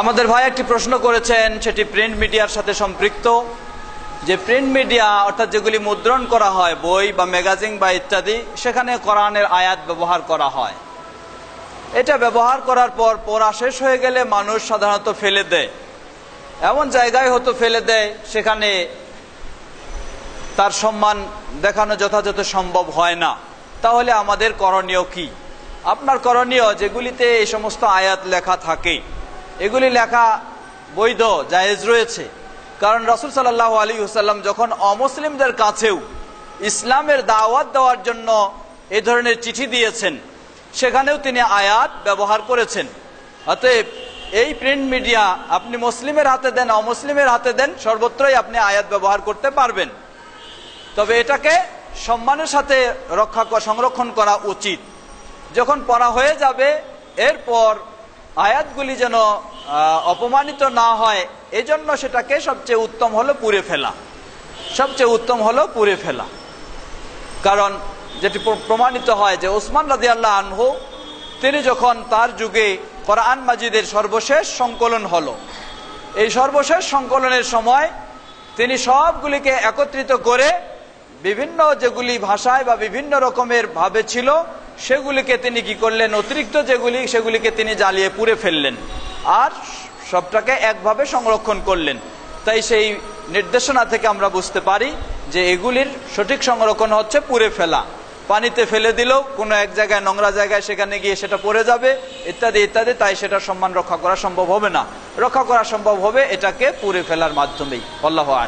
আমাদের ভাই একটি প্রশ্ন করেছেন, সেটি প্রিন্ট মিডিয়ার সাথে সম্পৃক্ত। যে প্রিন্ট মিডিয়া অর্থাৎ যেগুলি মুদ্রণ করা হয়, বই বা ম্যাগাজিন বা ইত্যাদি, সেখানে কোরআনের আয়াত ব্যবহার করা হয়। এটা ব্যবহার করার পর পড়া শেষ হয়ে গেলে মানুষ সাধারণত ফেলে দেয়। এমন জায়গায় হয়তো ফেলে দেয়, সেখানে তার সম্মান দেখানো যথাযথ সম্ভব হয় না। তাহলে আমাদের করণীয় কি? আপনার করণীয়, যেগুলিতে এই সমস্ত আয়াত লেখা থাকে। এগুলি লেখা বৈধ, জায়েজ রয়েছে। কারণ রসুল সাল্লাহ আলী হুসাল্লাম যখন অমুসলিমদের কাছেও ইসলামের দাওয়াত দেওয়ার জন্য এ ধরনের চিঠি দিয়েছেন, সেখানেও তিনি আয়াত ব্যবহার করেছেন। অতএব এই প্রিন্ট মিডিয়া আপনি মুসলিমের হাতে দেন, অমুসলিমের হাতে দেন, সর্বত্রই আপনি আয়াত ব্যবহার করতে পারবেন। তবে এটাকে সম্মানের সাথে রক্ষা সংরক্ষণ করা উচিত। যখন পড়া হয়ে যাবে, এরপর আয়াতগুলি যেন অপমানিত না হয়, এজন্য সেটাকে সবচেয়ে উত্তম হলো পুড়ে ফেলা। সবচেয়ে উত্তম হলো পুড়ে ফেলা। কারণ যেটি প্রমাণিত হয় যে ওসমান রাজি আল্লাহ আনহু, তিনি যখন তার যুগে কোরআন মাজিদের সর্বশেষ সংকলন হলো, এই সর্বশেষ সংকলনের সময় তিনি সবগুলিকে একত্রিত করে বিভিন্ন যেগুলি ভাষায় বা বিভিন্ন রকমের ভাবে ছিল সেগুলিকে তিনি কি করলেন? অতিরিক্ত যেগুলি, সেগুলিকে তিনি জ্বালিয়ে পুড়ে ফেললেন। আর সবটাকে একভাবে সংরক্ষণ করলেন। তাই সেই নির্দেশনা থেকে আমরা বুঝতে পারি যে এগুলির সঠিক সংরক্ষণ হচ্ছে পুড়ে ফেলা। পানিতে ফেলে দিলেও কোনো এক জায়গায়, নোংরা জায়গায় সেখানে গিয়ে সেটা পড়ে যাবে, ইত্যাদি ইত্যাদি। তাই সেটা সম্মান রক্ষা করা সম্ভব হবে না। রক্ষা করা সম্ভব হবে এটাকে পুড়ে ফেলার মাধ্যমেই। আল্লাহ আনা